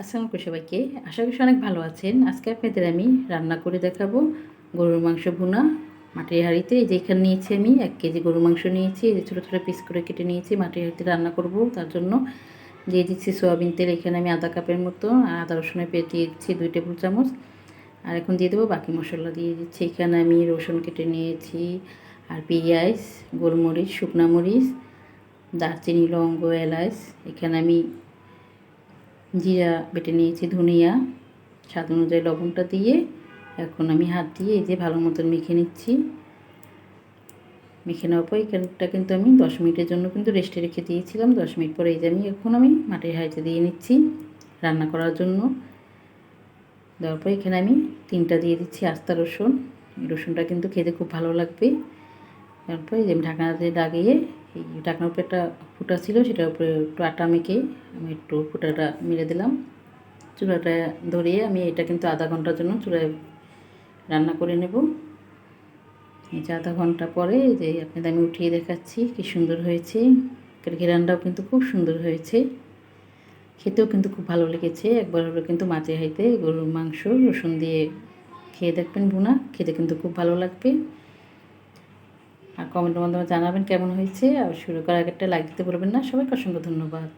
আসসালামু আলাইকুম সবাইকে। আশা করি অনেক ভালো আছেন। আজকে আপনাদের আমি রান্না করে দেখাবো গরুর মাংস ভুনা মাটির হাঁড়িতে। এই যে এখানে নিয়েছি আমি এক কেজি গরুর মাংস নিয়েছি। এই যে ছোটো ছোটো পিস করে কেটে নিয়েছি, মাটির হাঁড়িতে রান্না করব তার জন্য। দিয়ে দিচ্ছি সোয়াবিন তেল, এখানে আমি আধা কাপের মতো আর আদা রসুনের পেয়ে দিয়ে দিচ্ছি দুই টেবিল চামচ। আর এখন দিয়ে দেবো বাকি মশলা দিয়ে দিচ্ছি। এখানে আমি রসুন কেটে নিয়েছি আর পেঁয়াজ, গোলমরিচ, শুকনা মরিচ, দারচিনি, লবঙ্গ, এলাচ। এখানে আমি জিরা বেটে নিয়েছি, ধনিয়া, স্বাদ অনুযায়ী লবণটা দিয়ে। এখন আমি হাত দিয়ে এই যে ভালো মতন মেখে নিচ্ছি। মেখে নেওয়ার পর এখানটা কিন্তু আমি দশ মিনিটের জন্য কিন্তু রেস্টে রেখে দিয়েছিলাম। দশ মিনিট পরে এই যে আমি এখন আমি মাটির হাঁড়িতে দিয়ে নিচ্ছি রান্না করার জন্য। দেওয়ার পর এখানে আমি তিনটা দিয়ে দিচ্ছি আস্তা রসুন। রসুনটা কিন্তু খেতে খুব ভালো লাগবে। তারপর যে আমি ঢাকনাতে লাগিয়ে এই ঢাকনার উপরে একটা ফুটা ছিল সেটার উপরে একটু আটা মেখে আমি একটু ফুটাটা মেরে দিলাম। চুলাটা ধরিয়ে আমি এটা কিন্তু আধা ঘণ্টার জন্য চুলায় রান্না করে নেব। এই যে আধা ঘণ্টা পরে যে আপনাদের আমি উঠিয়ে দেখাচ্ছি কি সুন্দর হয়েছে। ঘেরানটাও কিন্তু খুব সুন্দর হয়েছে। খেতেও কিন্তু খুব ভালো লেগেছে। একবার হলো কিন্তু মাছের হাইতে গরুর মাংস, রসুন দিয়ে খেয়ে দেখবেন বোনা। খেতে কিন্তু খুব ভালো লাগবে। আর কমেন্টের মাধ্যমে জানাবেন কেমন হয়েছে। আর শুরু করার একটা লাইক দিতে বলবেন না। সবাইকে অসংখ্য ধন্যবাদ।